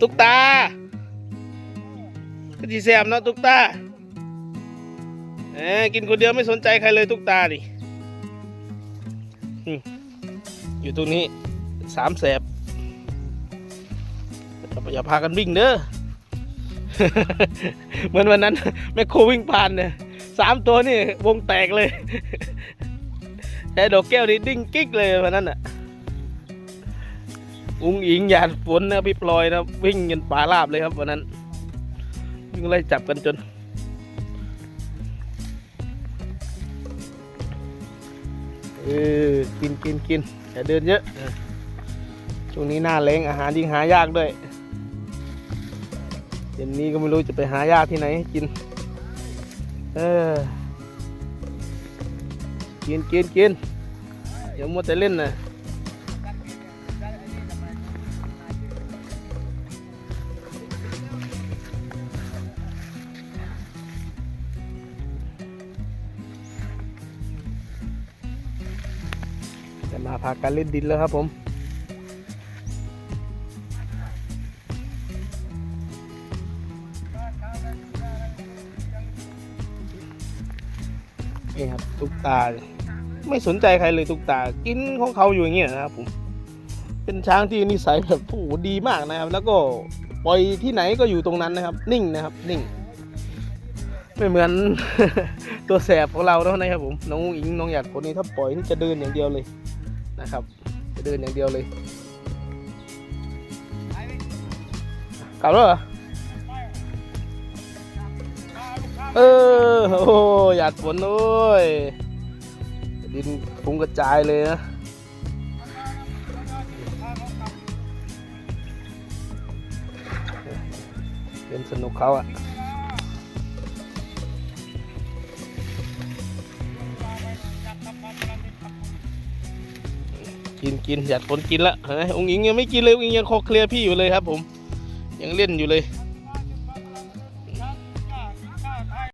ตุกตาก็จีแซมเนาะตุกตาเอ้กินคนเดียวไม่สนใจใครเลยตุกตาดิอยู่ตรงนี้สามแสบอย่าอย่าพากันวิ่งเด้อเหมือนวันนั้นแม่โควิ่งผ่านเนี่ยสามตัวนี่วงแตกเลยแต่ดอกแก้วนี่ดิ้งกิ๊กเลยวันนั้นอะ อุ้งอิงหยาดฝนนะพี่พลอยนะวิ่งกันป่าราบเลยครับวันนั้น วิ่งไล่จับกันจน เออ กินกินกินอย่าเดินเยอะช่วงนี้หน้าแรงอาหารยิ่งหายากด้วยเย็นนี้ก็ไม่รู้จะไปหายากที่ไหนกิน เออ กินกินกินอย่ามัวแต่เล่นนะ จะมาพากันเล่นดินแล้วครับผม นี่ครับตุกตา ไม่สนใจใครเลยตุกตา กินของเขาอยู่อย่างเงี้ยนะครับผม เป็นช้างที่นิสัยแบบโอ้โหดีมากนะครับ แล้วก็ปล่อยที่ไหนก็อยู่ตรงนั้นนะครับ นิ่งนะครับ นิ่ง ไม่เหมือนตัวแสบของเราแล้วนะครับผม น้องอุ๋งอิงน้องหยาดคนนี้ถ้าปล่อยนี่จะเดินอย่างเดียวเลย นะครับ จะเดินอย่างเดียวเลยกลับแล้วเหรอเออโอ้หยาดฝนโอ้ยดินฟุ้งกระจายเลยนะเป็นสนุกเขาอะ กินกินหยัดฝนกินละเฮ้ยองค์หญิงยังไม่กินเลยองค์หญิงยังคอเคลียร์พี่อยู่เลยครับผม ยังเล่นอยู่เลย